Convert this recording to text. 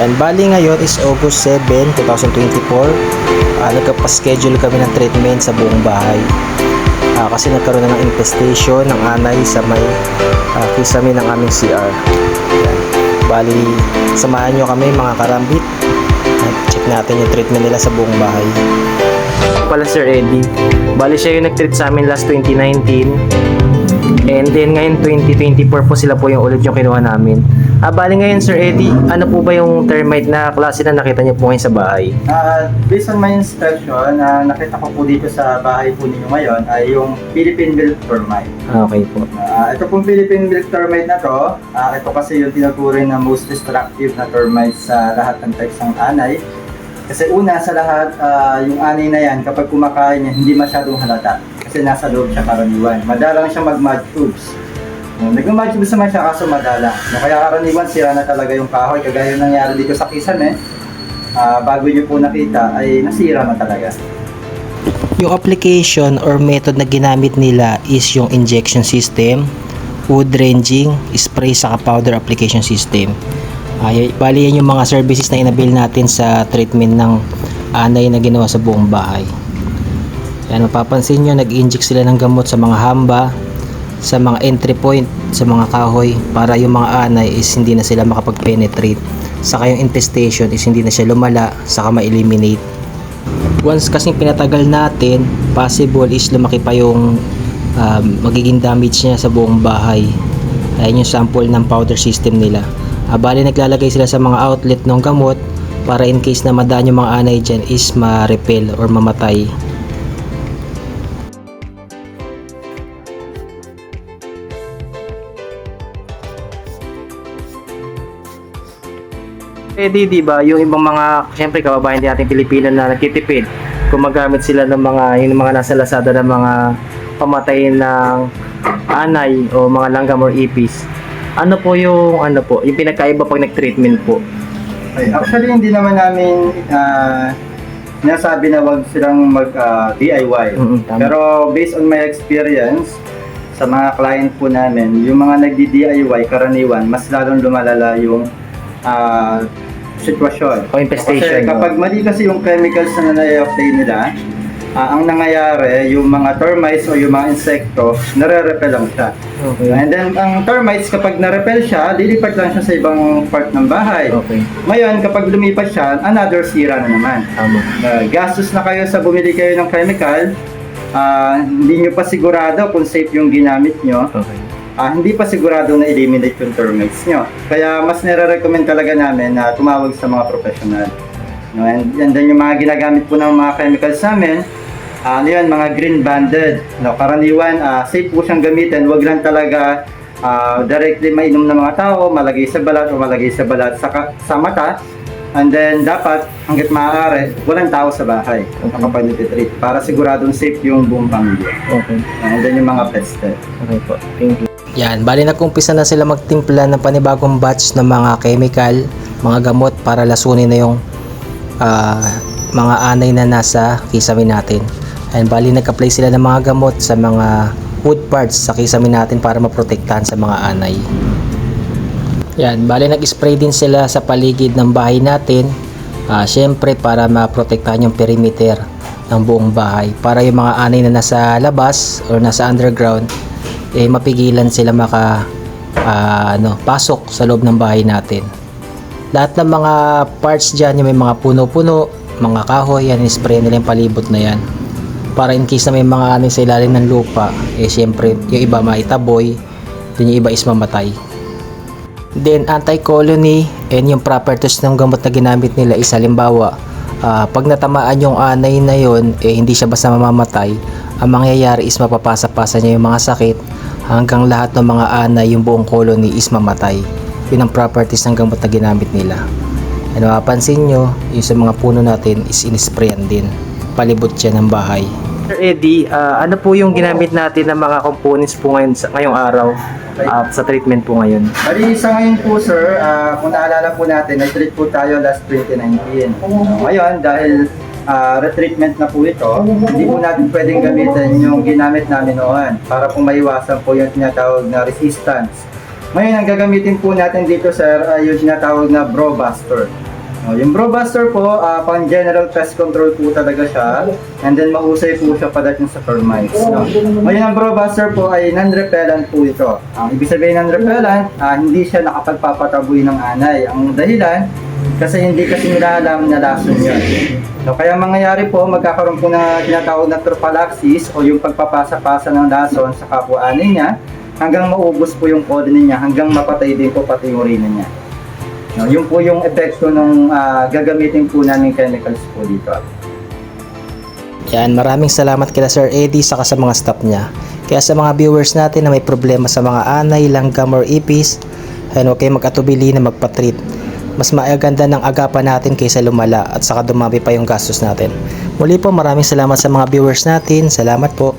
And bali ngayon is August 7, 2024. Uh, nagpa-schedule kami ng treatment sa buong bahay. Ah, kasi nagkaroon na ng infestation ng anay sa may uh, kisame ng aming CR. Yan. Bali, samahan nyo kami mga karambit. At check natin yung treatment nila sa buong bahay. Pala Sir Eddie. Bali siya yung nag-treat sa amin last 2019. And then ngayon 2024 po sila po yung ulit yung kinuha namin. Ah, bali ngayon Sir Eddie, ano po ba yung termite na klase na nakita niyo po ngayon sa bahay? Ah, based on my inspection, na nakita ko po dito sa bahay po ninyo ngayon ay yung Philippine milk termite. Ah, okay po. Ah, ito pong Philippine milk termite na to, ah, ito kasi yung tinuturing na most destructive na termite sa lahat ng types ng anay. Kasi una sa lahat, ah, yung anay na yan, kapag kumakain niya, hindi masyadong halata. Kasi nasa loob siya karaniwan. Madalang siya mag-mud tubes. Uh, Nag-mud tubes naman siya kaso madala. No, kaya karaniwan, sira na talaga yung kahoy. Kagaya nangyari dito sa kisan eh. Ah, bago niyo po nakita, ay nasira na talaga. Yung application or method na ginamit nila is yung injection system, wood ranging, spray saka powder application system. Ay, bali yan yung mga services na inabil natin sa treatment ng anay na ginawa sa buong bahay. Yan, mapapansin nyo, nag-inject sila ng gamot sa mga hamba, sa mga entry point, sa mga kahoy, para yung mga anay is hindi na sila makapag-penetrate. Saka yung infestation is hindi na siya lumala, saka ma-eliminate. Once kasing pinatagal natin, possible is lumaki pa yung um, magiging damage niya sa buong bahay. Ayan yung sample ng powder system nila. Ah, bali naglalagay sila sa mga outlet ng gamot para in case na madaan yung mga anay dyan is ma-repel or mamatay. Pwede, di ba, yung ibang mga, siyempre, kababayan din natin Pilipino na nagtitipid, gumagamit sila ng mga, yung mga nasa Lazada ng mga pamatay ng anay o mga langgam or ipis. Ano po yung, ano po, yung pinagkaiba pag nag-treatment po? Ay, actually, hindi naman namin ah, sinasabi na wag silang mag-DIY. Mm-mm, tama. Pero based on my experience, sa mga client po namin, yung mga nagdi-DIY karaniwan, mas lalong lumalala yung ah, sitwasyon. O infestation. Kasi kapag mali kasi yung chemicals na na-apply nila, ah, ang nangyayari, yung mga termites o yung mga insekto, nare-repel lang siya. Okay. And then, ang termites, kapag na-repel siya, lilipat lang siya sa ibang part ng bahay. Okay. Ngayon, kapag lumipat siya, another sira na naman. Tama. Uh, gastos na kayo sa bumili kayo ng chemical, ah, hindi nyo pa sigurado kung safe yung ginamit nyo, Okay. Ah, hindi pa sigurado na eliminate yung termites nyo. Kaya mas nire-recommend talaga namin na tumawag sa mga professional. No, and, and then yung mga ginagamit po ng mga chemicals namin, ah, ano yun, mga green banded. No, karaniwan, ah, safe po siyang gamitin. Wag lang talaga ah, directly mainom ng mga tao, malagay sa balat o malagay sa balat sa, sa mata. And then, dapat, hanggat maaari, walang tao sa bahay kapag nititreat para siguradong safe yung buong pamilya. Okay. And then yung mga pets. Okay po. Thank you. Yan, bali nagkumpisa na sila magtimpla ng panibagong batch ng mga chemical, mga gamot para lasunin na yung ah, mga anay na nasa kisame natin. And bali nag-apply sila ng mga gamot sa mga wood parts sa kisame natin para maprotektahan sa mga anay. Yan, bali nag-spray din sila sa paligid ng bahay natin. Ah, syempre para maprotektahan yung perimeter ng buong bahay. Para yung mga anay na nasa labas or nasa underground, eh mapigilan sila maka ah, ano, pasok sa loob ng bahay natin. Lahat ng mga parts dyan, yung may mga puno-puno, mga kahoy, yan, spray nila yung palibot na yan. Para in case na may mga anay sa ilalim ng lupa, eh syempre yung iba maitaboy, din yung iba is mamatay. Then anti-colony and yung properties ng gamot na ginamit nila is halimbawa ah, pag natamaan yung anay na yon eh hindi siya basta mamamatay ang mangyayari is mapapasa-pasa niya yung mga sakit hanggang lahat ng mga anay yung buong colony is mamatay yun ang properties ng gamot na ginamit nila and mapapansin nyo yung sa mga puno natin is inisprayan din palibot siya ng bahay Sir Eddie, ano po yung ginamit natin ng mga components po ngayon sa, ngayong araw at sa treatment po ngayon? Bali, sa ngayon po sir, ah, kung naalala po natin, nag-treat po tayo last 2019. Ngayon, dahil ah, retreatment na po ito, hindi po natin pwedeng gamitin yung ginamit namin noon para po maiwasan po yung tinatawag na resistance Ngayon, ang gagamitin po natin dito, sir, ay yung tinatawag na Brobuster. No, yung Brobuster po, ah, pang general pest control po talaga siya. And then, mahusay po siya pagdating sa termites. No? Ngayon, ang Brobuster po ay non-repellent po ito. Ang ibig sabihin non-repellent, ah, hindi siya nakapagpapataboy ng anay. Ang dahilan, kasi hindi kasi nila alam na lason yun. No, kaya mangyayari po, magkakaroon po na tinatawag na trophallaxis o yung pagpapasa-pasa ng lason sa kapwa-anay niya hanggang maubos po yung colony niya, hanggang mapatay din po pati yung urina niya. No, yun po yung epekto ng ah, gagamitin po namin chemicals po dito. Yan, maraming salamat kila Sir Eddie saka sa mga staff niya. Kaya sa mga viewers natin na may problema sa mga anay, langgam or ipis, ayun, huwag kayong mag-atubili na magpa-treat. Mas maaganda ng agapan natin kaysa lumala at saka dumami pa yung gastos natin. Muli po maraming salamat sa mga viewers natin. Salamat po.